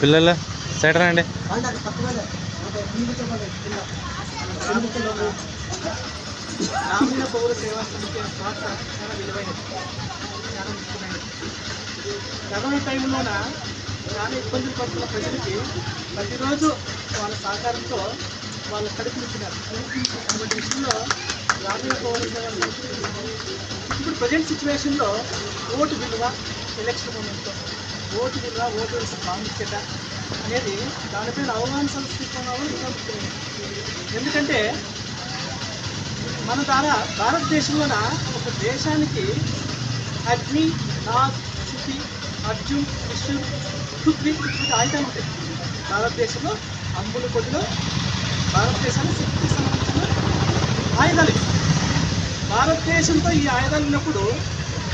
పిల్లలు సైడ్ రండి. గ్రామీణ పౌర సేవా సమితి పాత్ర చాలా విలువైనది చాలా ముఖ్యమైనది కరోనా టైంలోన చాలా ఇబ్బందులు పడుతున్న ప్రజలకి ప్రతిరోజు వాళ్ళ సహకారంతో వాళ్ళ కడుపునిచ్చినారు అటువంటి విషయంలో గ్రామీణ పౌర సేవ ఇప్పుడు ప్రజెంట్ సిచ్యువేషన్లో ఓటు విలువ ఎలక్షన్ మూమెంట్తో ఓటు విలువ ఓటు వేసే ప్రాముఖ్యత అనేది దానిపైన అవగాహన సంస్కృతంలో ఇంకా ఎందుకంటే మన ద్వారా భారతదేశంలోన ఒక దేశానికి అగ్ని నాగ్ శుతి అర్జున్ విష్ణు పృథ్వీ ఇటువంటి ఆయుధాలు ఉంటాయి. భారతదేశంలో అంబుల కొద్దిలో భారతదేశానికి శక్తికి సంబంధించిన ఆయుధాలు భారతదేశంతో ఈ ఆయుధాలు ఉన్నప్పుడు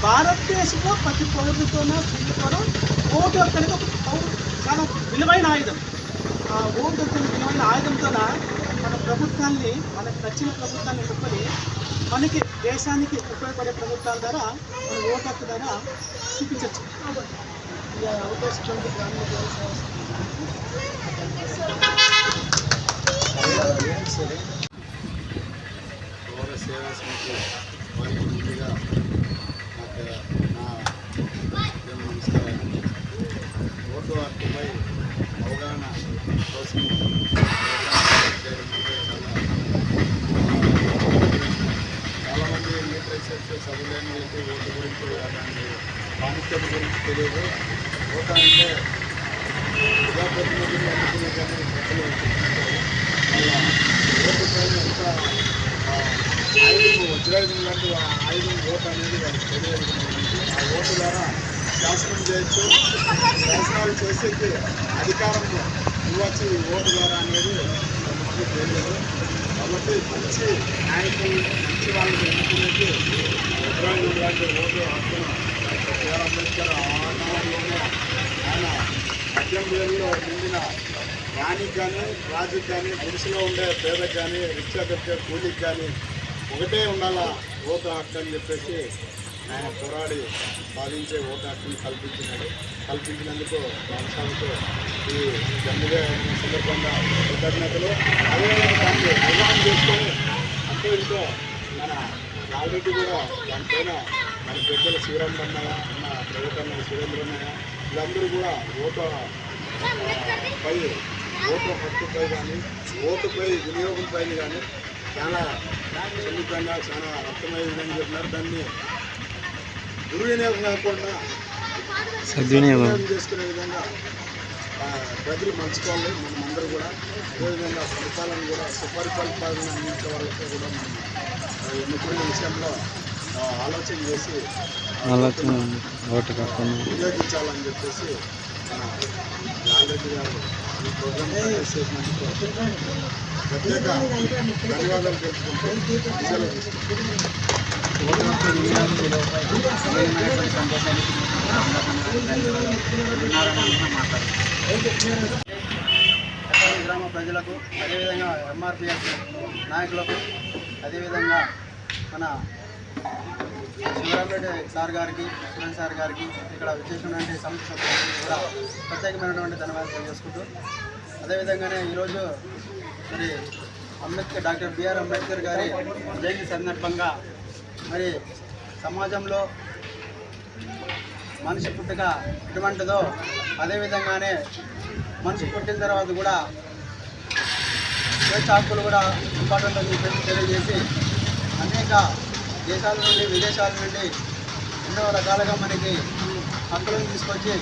భారతదేశంలో ప్రతి పౌరుడితోనే స్త్రీలతోనో ఓటు హక్కు అనేది ఒక పౌరు చాలా విలువైన ఆయుధం. ఆ ఓటు హక్కు విలువైన ఆయుధంతో మన ప్రభుత్వాన్ని మనకు నచ్చిన ప్రభుత్వాన్ని ఎన్నుకొని మనకి దేశానికి ఉపయోగపడే ప్రభుత్వాల ద్వారా మన ఓటు హక్కు ద్వారా చూపించవచ్చు అవకాశం గ్రామీణ సేవా సమితి వారికి ముందుగా నాకు ఓటు హక్కుపై అవగాహన కోసం చాలామంది లిటరేచర్స్ చదువులేని వాళ్ళకి ఓటు గురించి దాని ప్రాముఖ్యత గురించి తెలియదు ఓటు అంటే ప్రజాప్రతినిధులు అనుకునే కానీ ప్రజలు వాళ్ళ ఓటు పైన వజ్రాయుధం లాంటి ఆయుధం ఓటు అనేది వాళ్ళకి తెలియదు ఆ ఓటు ద్వారా శాసనం చేయొచ్చు శాసనాలు చేసేది అధికారంలో ఇవ్వచ్చు ఈ ఓటు ద్వారా అనేది మనకు తెలియదు. కాబట్టి మంచి నాయకులు మంచి వాళ్ళని ఎన్నుకునేది వజ్రాయుధం లాంటి ఓటు హక్కును డాక్టర్ బిఆర్ అంబేద్కర్ ఆనాడులోనే ఆయన మద్యం వేరులో నిండిన రాణికి కానీ రాజుకి కానీ గుడిసెలో ఉండే పేదకి కానీ రిక్షా పెట్టే కూలికి కానీ ఒకటే ఉండాలా ఓటు హక్కు అని చెప్పేసి ఆయన పోరాడి సాధించే ఓటు హక్కుని కల్పించినాడు. కల్పించినందుకు రాష్ట్రాలతో ఈ జన్మదే సందర్భంగా కృతజ్ఞతలు. అదేవిధంగా దాన్ని చేసుకొని అంటే ఇంట్లో మన ఆల్రెడీ కూడా దానిపైన మన పెద్దల శివరామ్ అన్నయ్య అన్న ప్రైవేట్ అన్న వీళ్ళందరూ కూడా ఓటు పై ఓటు హక్కుపై కానీ ఓటుపై వినియోగం పైన కానీ చాలా సున్నితంగా చాలా అర్థమయ్యే విధంగా చెప్పినారు. దాన్ని దుర్వినియోగం కాకుండా సద్వినియోగం. చేసుకునే విధంగా ఆ, ప్రజలు మంచుకోవాలి మనం అందరూ కూడా అదేవిధంగా ఫలితాలను కూడా సుపరికల్పాలను అందించే వాళ్ళతో కూడా మనం ఆ, ఎన్నుకునే విషయంలో ఆలోచన చేసి ఆలోచన వినియోగించాలని చెప్పేసి మన లాల్రెడ్డి గారు ఈ ప్రోగ్రామ్ చేసినందుకు ప్రత్యేక ధన్యవాదాలు తెలుపుకుంటూ సెలవు గ్రామ ప్రజలకు అదేవిధంగా ఎంఆర్పిఎస్ నాయకులకు అదేవిధంగా మన శివరామరెడ్డి సార్ గారికి సురేష్ సార్ గారికి ఇక్కడ విచ్చేసినటువంటి సంస్థ కూడా ప్రత్యేకమైనటువంటి ధన్యవాదాలు తెలియజేసుకుంటూ అదేవిధంగానే ఈరోజు మరి అంబేద్కర్ డాక్టర్ బిఆర్ అంబేద్కర్ గారి జయంతి సందర్భంగా మరి సమాజంలో మనిషి పుట్టుక ఎటువంటిదో అదేవిధంగానే మనిషి పుట్టిన తర్వాత కూడా స్వేచ్ఛ హక్కులు కూడా ఇంపార్టెంట్ అని చెప్పి తెలియజేసి అనేక దేశాల నుండి విదేశాల నుండి ఎన్నో రకాలుగా మనకి హక్కులను తీసుకొచ్చి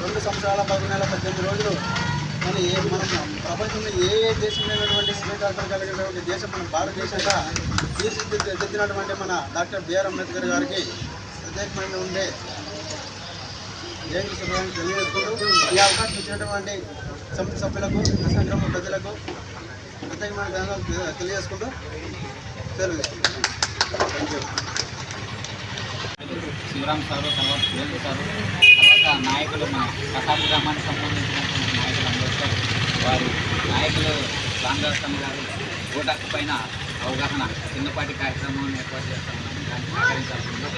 రెండు సంవత్సరాల పది నెలల పద్దెనిమిది రోజులు మన ఏ మనం ప్రపంచంలో ఏ ఏ దేశం స్వీకారం కలిగినటువంటి దేశం మన భారతదేశంగా తీర్చిదిద్దినటువంటి మన డాక్టర్ బిఆర్ అంబేద్కర్ గారికి ప్రత్యేకమైన ఉండే జయంతి శుభాన్ని తెలియజేసుకుంటూ ఈ అవకాశం ఇచ్చినటువంటి సమితి సభ్యులకు అసంక్రమ ప్రజలకు ప్రత్యేకమైన ధన్యవాదాలు తెలియజేసుకుంటూ సెలవు శివరామ్ సారు తర్వాత సురేంద్ర సారు తర్వాత నాయకులు మన కసాపు గ్రామానికి సంబంధించినటువంటి నాయకులు అంబేద్కర్ వారు నాయకులు రామదాసం గారు ఓటాకు పైన అవగాహన చిన్నపాటి కార్యక్రమాన్ని ఏర్పాటు చేస్తామని దాన్ని సహకరించాల్సిందిగా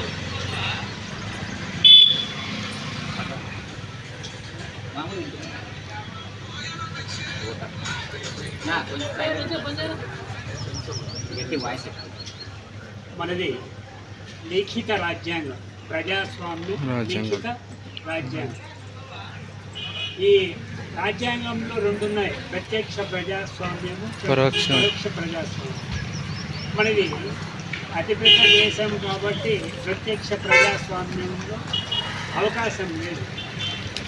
కొంచెం వాయిస్ ఎక్కువ మనది లిఖిత రాజ్యాంగం ప్రజాస్వామ్యం. లిఖిత రాజ్యాంగం. ఈ రాజ్యాంగంలో రెండు ఉన్నాయి ప్రత్యక్ష ప్రజాస్వామ్యము. పరోక్ష ప్రజాస్వామ్యం. మనది అతిపెద్ద దేశం కాబట్టి ప్రత్యక్ష ప్రజాస్వామ్యంలో అవకాశం లేదు.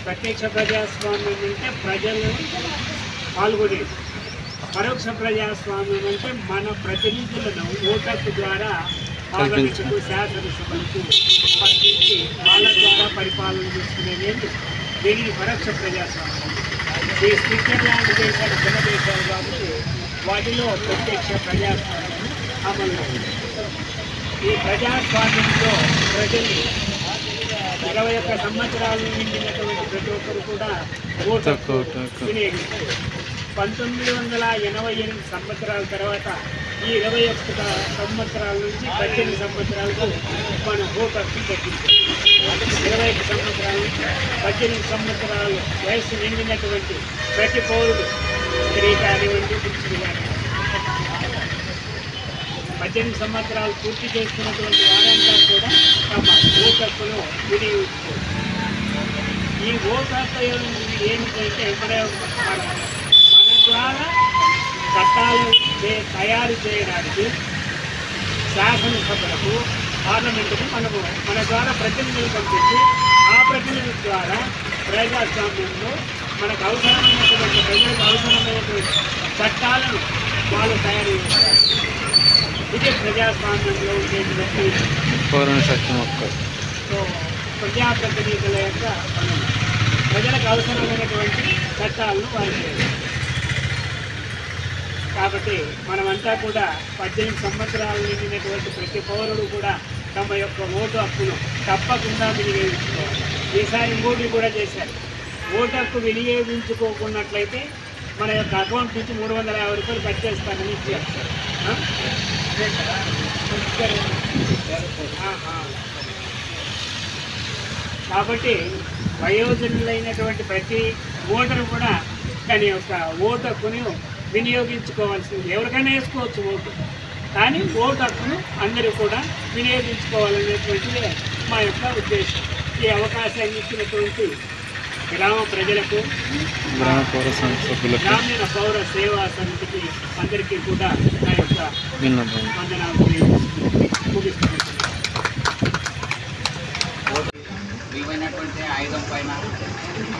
ప్రత్యక్ష ప్రజాస్వామ్యం అంటే ప్రజలు పాల్గొనేది. పరోక్ష ప్రజాస్వామ్యం అంటే మన ప్రతినిధులను ఓటర్కు ద్వారా పార్లమెంటుకు శాసనసభలకు పంపించి వాళ్ళ ద్వారా పరిపాలన చేసుకునేది దీనిని పరోక్ష ప్రజాస్వామ్యం. ఈ స్విట్జర్లాండ్ దేశాలు చిన్న దేశాలు కాబట్టి వాటిలో ప్రత్యక్ష ప్రజాస్వామ్యం అమల్లో ఉంది ఈ ప్రజాస్వామ్యంలో ప్రజలు ఇరవై ఒక్క సంవత్సరాలు నిండినటువంటి ప్రతి ఒక్కరు కూడా ఓటు తక్కువ, తక్కువ. వినియోగిస్తారు. పంతొమ్మిది వందల ఎనభై ఎనిమిది సంవత్సరాల తర్వాత ఈ ఇరవై ఒక్క సంవత్సరాల నుంచి పద్దెనిమిది సంవత్సరాలకు మన ఓటు హక్కు ఇరవై ఒక్క సంవత్సరాల నుంచి పద్దెనిమిది సంవత్సరాలు వయసు నిండినటువంటి ప్రతి పౌరుడు స్త్రీ కానివ్వండి పురుషుడు కానివ్వండి. పద్దెనిమిది సంవత్సరాలు పూర్తి చేసుకున్నటువంటి వారంతా కూడా తమ ఓటు వినియోగించుకోవచ్చు ఈ ఓటు హక్కు ఏమిటంటే ఎక్కడే మన ద్వారా చట్టాలు తయారు చేయడానికి శాసనసభలకు పార్లమెంటుకు మనము మన ద్వారా ప్రతినిధులు పంపించి ఆ ప్రతినిధుల ద్వారా ప్రజాస్వామ్యంలో మనకు అవసరమైనటువంటి ప్రజలకు అవసరమైనటువంటి చట్టాలను వాళ్ళు తయారు చేస్తారు. ఇది ప్రజాస్వామ్యంలో ఉండేటువంటి సో ప్రజాప్రతినిధుల యొక్క ప్రజలకు అవసరమైనటువంటి చట్టాలను వారు చేయాలి కాబట్టి మనమంతా కూడా పద్దెనిమిది సంవత్సరాలు నిండినటువంటి ప్రతి పౌరుడు కూడా తమ యొక్క ఓటు హక్కును తప్పకుండా వినియోగించుకోవాలి. ఈసారి ఇంకోటి కూడా చేశారు. ఓటు హక్కు వినియోగించుకోకున్నట్లయితే మన యొక్క అకౌంట్ నుంచి మూడు వందల యాభై రూపాయలు కట్ చేస్తామని కాబట్టి వయోజనులైనటువంటి ప్రతి ఓటరు కూడా తన యొక్క ఓటు హక్కుని వినియోగించుకోవాల్సింది. ఎవరికైనా వేసుకోవచ్చు ఓటు. కానీ ఓటు హక్కును అందరూ కూడా వినియోగించుకోవాలనేటువంటిది మా యొక్క ఉద్దేశం. ఈ అవకాశాన్ని ఇచ్చినటువంటి గ్రామ ప్రజలకు గ్రామ పౌర సభ్యులకు గ్రామీణ పౌర సేవా సమితికి అందరికీ కూడా నా యొక్క విన్నపం. వందనాలు విలువైనటువంటి ఆయుధం పైన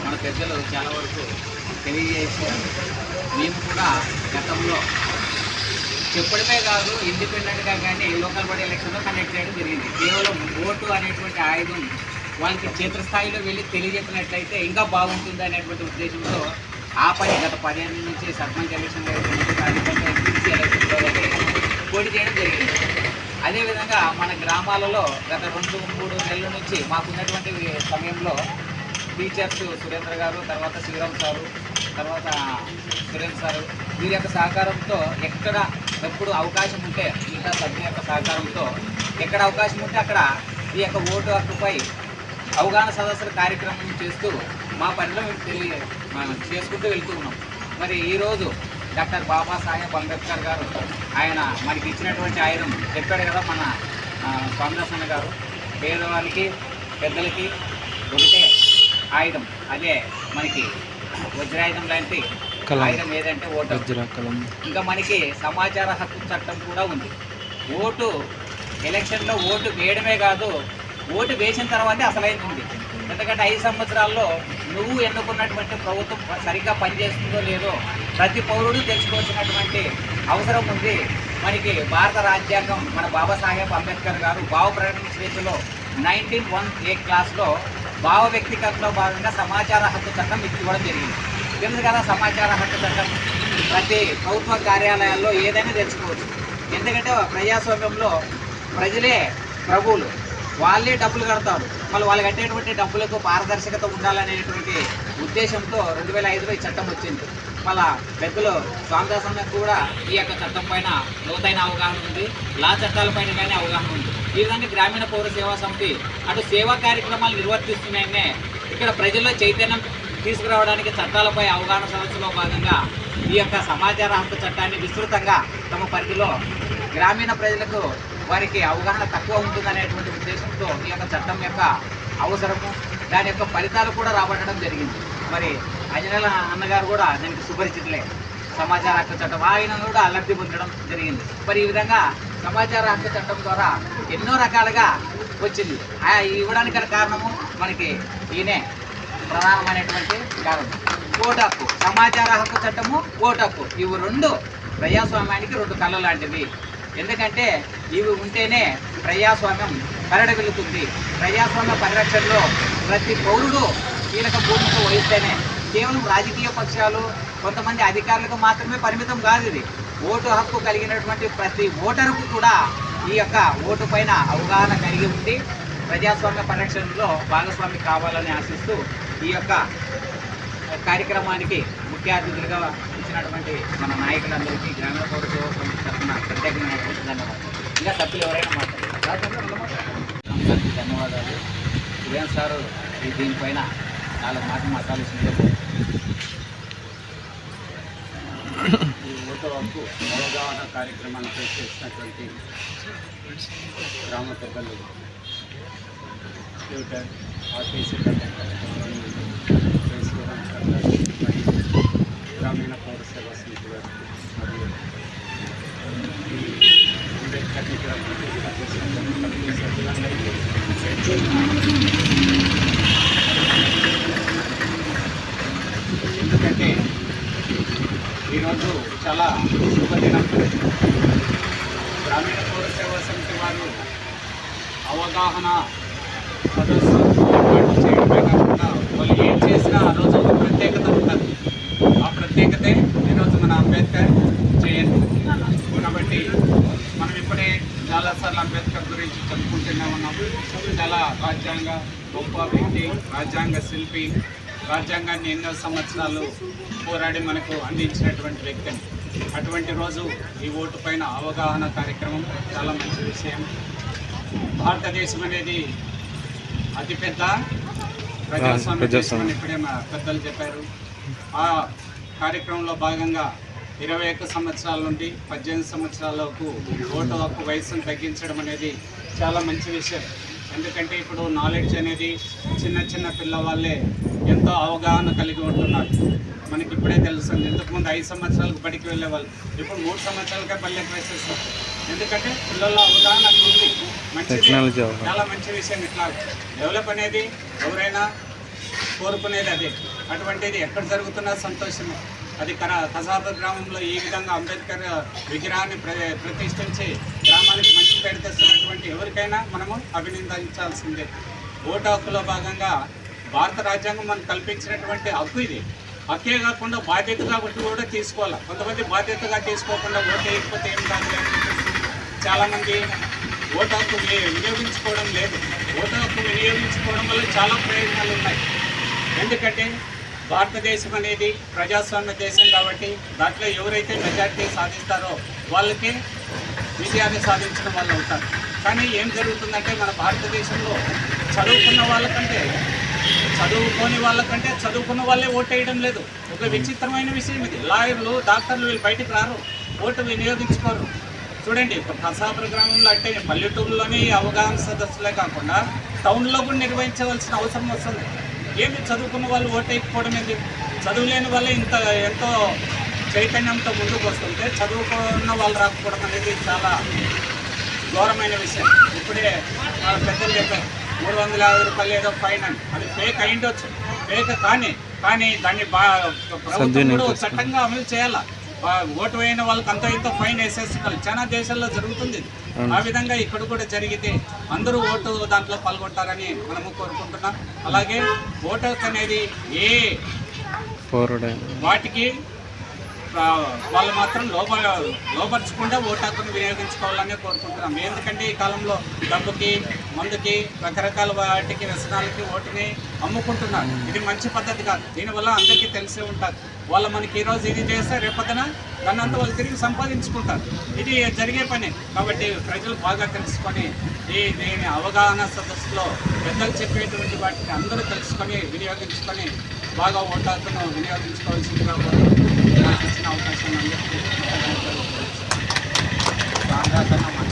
మన పెద్దలు చాలా వరకు తెలియజేశారు మేము కూడా గతంలో చెప్పడమే కాదు ఇండిపెండెంట్గా కానీ లోకల్ బాడీ ఎలక్షన్లో కండక్ట్ చేయడం జరిగింది. కేవలం ఓటు అనేటువంటి ఆయుధం వాళ్ళకి క్షేత్రస్థాయిలో వెళ్ళి తెలియజెప్పినట్లయితే ఇంకా బాగుంటుంది అనేటువంటి ఉద్దేశంతో ఆ పని గత పదిహేను నుంచి సర్పంచ్ ఎలక్షన్ ఎలక్షన్లో పోటీ చేయడం జరిగింది. అదేవిధంగా మన గ్రామాలలో గత రెండు మూడు నెలల నుంచి మాకున్నటువంటి సమయంలో టీచర్స్ సురేంద్ర గారు తర్వాత శివరామ్ సారు తర్వాత సురేంద్ర సారు వీరి యొక్క సహకారంతో ఎక్కడ ఎప్పుడు అవకాశం ఉంటే మిగతా సభ్యుల యొక్క సహకారంతో ఎక్కడ అవకాశం ఉంటే అక్కడ ఈ యొక్క ఓటు హక్కుపై అవగాహన సదస్సుల కార్యక్రమం చేస్తూ మా పనిలో తెలియ చేసుకుంటూ వెళ్తూ ఉన్నాం. మరి ఈరోజు డాక్టర్ బాబాసాహెబ్ అంబేద్కర్ గారు ఆయన మనకి ఇచ్చినటువంటి ఆయుధం చెప్పాడు కదా మన ఆ, గారు. పేదవాళ్ళకి పెద్దలకి ఒకటే ఆయుధం. అదే మనకి వజ్రాయుధం లాంటి. ఆయుధం ఏదంటే ఓటు. ఇంకా మనకి సమాచార హక్కు చట్టం కూడా ఉంది. ఓటు ఎలక్షన్లో ఓటు వేయడమే కాదు ఓటు వేసిన తర్వాతే అసలైంది ఉంది. ఎందుకంటే ఐదు సంవత్సరాల్లో నువ్వు ఎన్నుకున్నటువంటి ప్రభుత్వం సరిగ్గా పనిచేస్తుందో లేదో ప్రతి పౌరుడు తెలుసుకోవాల్సినటువంటి అవసరం ఉంది. మనకి భారత రాజ్యాంగం మన బాబాసాహెబ్ అంబేద్కర్ గారు భావ ప్రకటన స్వేచ్ఛలో నైన్టీన్ వన్ ఏ క్లాస్లో భావ వ్యక్తీకరణలో భాగంగా సమాచార హక్కు చట్టం ఇది ఇవ్వడం జరిగింది. తెలుసు కదా సమాచార హక్కు చట్టం? ప్రతి ప్రభుత్వ కార్యాలయాల్లో ఏదైనా తెలుసుకోవచ్చు. ఎందుకంటే ప్రజాస్వామ్యంలో ప్రజలే ప్రభువులు. వాళ్ళే డబ్బులు కడతారు. మళ్ళీ వాళ్ళు కట్టేటువంటి డబ్బులకు పారదర్శకత ఉండాలనేటువంటి ఉద్దేశంతో రెండు వేల ఐదులో ఈ చట్టం వచ్చింది. మళ్ళా పెద్దలు స్వామిదాస్ కూడా ఈ యొక్క చట్టం పైన లోతైన అవగాహన ఉంది. లా చట్టాలపైన కానీ అవగాహన ఉంది. ఈ విధంగా గ్రామీణ పౌర సేవా సమితి అటు సేవా కార్యక్రమాలు నిర్వర్తిస్తున్నాయనే ఇక్కడ ప్రజల్లో చైతన్యం తీసుకురావడానికి చట్టాలపై అవగాహన సదస్సులో భాగంగా ఈ యొక్క సమాచార హక్కు చట్టాన్ని విస్తృతంగా తమ పరిధిలో గ్రామీణ ప్రజలకు వారికి అవగాహన తక్కువ ఉంటుందనేటువంటి ఉద్దేశంతో ఈ యొక్క చట్టం యొక్క అవసరము దాని యొక్క ఫలితాలు కూడా రాబట్టడం జరిగింది. మరి అంజనేల అన్నగారు కూడా దీనికి సుపరిచితులే. సమాచార హక్కు చట్టం ఆయన కూడా లబ్ధి పొందడం జరిగింది. మరి ఈ విధంగా సమాచార హక్కు చట్టం ద్వారా ఎన్నో రకాలుగా వచ్చింది. ఇవ్వడానికి గల కారణము మనకి ఈయనే ప్రధానమైనటువంటి కారణం. ఓటు హక్కు సమాచార హక్కు చట్టము ఓటు హక్కు ఇవి రెండు ప్రజాస్వామ్యానికి రెండు కళ్ళ లాంటివి ఎందుకంటే ఇవి ఉంటేనే ప్రజాస్వామ్యం పరిడవిల్లుతుంది ప్రజాస్వామ్య పరిరక్షణలో ప్రతి పౌరుడు కీలక భూమిక వహిస్తేనే కేవలం రాజకీయ పక్షాలు కొంతమంది అధికారులకు మాత్రమే పరిమితం కాదు ఇది. ఓటు హక్కు కలిగినటువంటి ప్రతి ఓటరుకు కూడా ఈ యొక్క ఓటు పైన అవగాహన కలిగి ఉండి ప్రజాస్వామ్య పరిరక్షణలో భాగస్వామి కావాలని ఆశిస్తూ ఈ యొక్క కార్యక్రమానికి ముఖ్య అతిథులుగా ఇచ్చినటువంటి మన నాయకులందరికీ గ్రామీణ పౌర సేవా సమితి తరఫున ప్రత్యేకమైనటువంటి ధన్యవాదాలు. ఇంకా సభ్యులు ఎవరైనా మాట్లాడారు ధన్యవాదాలు. ఉదయం సార్ ఈ దీనిపైన నాలుగు మాటలు మాట్లాడాల్సిందే ఈ ఓటు హక్కు అవగాహన కార్యక్రమాన్ని చేసినటువంటి గ్రామ పెద్దలు ట్విట్టర్ ఆర్టీసీ గ్రామీణ పౌర సేవా సమితి వారికి మరియు ఈ అంబేద్కర్ విగ్రహానికి చేసినటువంటి కమిటీ సభ్యులందరికీ ఎందుకంటే ఈరోజు చాలా శుభదినం. గ్రామీణ పౌర సేవా సమితి వారు అవగాహన సదస్సు ఏర్పాటు చేయడమే కాకుండా వాళ్ళు ఏం చేసినా ఆ రోజు ఒక ప్రత్యేకత ఉంటుంది. ఆ ప్రత్యేకతే ఈరోజు మన అంబేద్కర్ జయంతి. కాబట్టి మనం ఇప్పుడే చాలాసార్లు అంబేద్కర్ గురించి చెప్పుకుంటూనే ఉన్నాం. చాలా రాజ్యాంగ గొప్ప వ్యక్తి రాజ్యాంగ శిల్పి రాజ్యాంగాన్ని ఎన్నో సంవత్సరాలు పోరాడి మనకు అందించినటువంటి వ్యక్తిని అటువంటి రోజు ఈ ఓటు పైన అవగాహన కార్యక్రమం చాలా మంచి విషయం. భారతదేశం అనేది అతిపెద్ద ప్రజాస్వామ్య దేశం ఇప్పుడే మా పెద్దలు చెప్పారు. ఆ కార్యక్రమంలో భాగంగా ఇరవై ఒక్క సంవత్సరాల నుండి పద్దెనిమిది సంవత్సరాలకు ఓటు హక్కు వయసును తగ్గించడం అనేది చాలా మంచి విషయం. ఎందుకంటే ఇప్పుడు నాలెడ్జ్ అనేది చిన్న చిన్న పిల్లవాళ్ళే ఎంతో అవగాహన కలిగి ఉంటున్నారు. మనకి ఇప్పుడే తెలుస్తుంది. ఇంతకుముందు ఐదు సంవత్సరాలకు బడికి వెళ్ళేవాళ్ళు. ఇప్పుడు మూడు సంవత్సరాలకే పల్లెకి వేసేస్తారు ఎందుకంటే పిల్లల అవగాహన ఉంది. మంచిది. అవగాహన. చాలా మంచి విషయం ఇట్లా. డెవలప్ అనేది ఎవరైనా కోరుకునేది అదే. అటువంటిది ఎక్కడ జరుగుతున్నా సంతోషమే. అది కర కసాబ గ్రామంలో ఈ విధంగా అంబేద్కర్ విగ్రహాన్ని ప్ర ప్రతిష్ఠించి మంచి తెస్తున్నటువంటి ఎవరికైనా మనము అభినందించాల్సిందే. ఓటు హక్కులో భాగంగా భారత రాజ్యాంగం మనకు కల్పించినటువంటి హక్కు ఇది. హక్కే కాకుండా బాధ్యతగా ఒకటి కూడా తీసుకోవాలి. కొంతమంది బాధ్యతగా తీసుకోకుండా ఓటు వేయకపోతే ఏం కాదు చాలామంది ఓటు హక్కు వినియోగించుకోవడం లేదు. ఓటు హక్కు వినియోగించుకోవడం వల్ల చాలా ప్రయోజనాలు ఉన్నాయి. ఎందుకంటే భారతదేశం అనేది ప్రజాస్వామ్య దేశం కాబట్టి దాంట్లో ఎవరైతే మెజార్టీ సాధిస్తారో వాళ్ళకి విజయాన్ని సాధించిన వాళ్ళు అవుతారు. కానీ ఏం జరుగుతుందంటే మన భారతదేశంలో చదువుకున్న వాళ్ళకంటే చదువుకోని వాళ్ళకంటే చదువుకున్న వాళ్ళే ఓటు వేయడం లేదు. ఒక విచిత్రమైన విషయం ఇది. లాయర్లు డాక్టర్లు వీళ్ళు బయటికి రారు. ఓటు వినియోగించుకోరు. చూడండి ఇప్పుడు కసాపుర గ్రామంలో అంటే పల్లెటూరులోనే అవగాహన సదస్సులే కాకుండా టౌన్లో కూడా నిర్వహించవలసిన అవసరం వస్తుంది. ఏమి చదువుకున్న వాళ్ళు ఓటు వేయకపోవడం ఏంది? చదువులేని వాళ్ళే ఇంత ఎంతో చైతన్యంతో ముందుకు వస్తుంటే చదువుకున్న వాళ్ళు రాకపోవడం అనేది చాలా ఘోరమైన విషయం. ఇప్పుడే ఆ పెద్దలు చెప్పారు మూడు వందల యాభై రూపాయలు ఏదో ఫైన్ అని అది ఫేక్ అయిండొచ్చు ఫేక్ కానీ కానీ దాన్ని బా ప్రభుత్వం సద్వినియోగం కూడా చేసుకోవాలి. చట్టంగా అమలు చేయాలా? ఓటు వేయని వాళ్ళకి అంత ఇంత ఫైన్ వేసేస్తున్నారు చాలా దేశాల్లో జరుగుతుంది. ఆ విధంగా ఇక్కడ కూడా జరిగితే అందరూ ఓటు దాంట్లో పాల్గొంటారని మనము కోరుకుంటున్నాం. అలాగే ఓటర్స్ అనేది ఏ వాటికి వాళ్ళు మాత్రం లోప లోపరచకుండా ఓటు హక్కును వినియోగించుకోవాలని కోరుకుంటున్నాం. ఎందుకంటే ఈ కాలంలో డబ్బుకి మందుకి రకరకాల వాటికి వ్యసనాలకి ఓటుని అమ్ముకుంటున్నారు. ఇది మంచి పద్ధతి కాదు. దీనివల్ల అందరికీ తెలిసే ఉంటుంది. వాళ్ళు మనకి ఈరోజు ఇది చేస్తే రేపొద్దున దాన్ని అంతా వాళ్ళు తిరిగి సంపాదించుకుంటారు. ఇది జరిగే పని. కాబట్టి ప్రజలు బాగా తెలుసుకొని ఈ దీని అవగాహన సదస్సులో పెద్దలు చెప్పేటువంటి వాటిని అందరూ తెలుసుకొని వినియోగించుకొని బాగా ఓటాకును వినియోగించుకోవాల్సిందిగా ఇచ్చిన అవకాశం అందరికీ రామదాస్ అన్న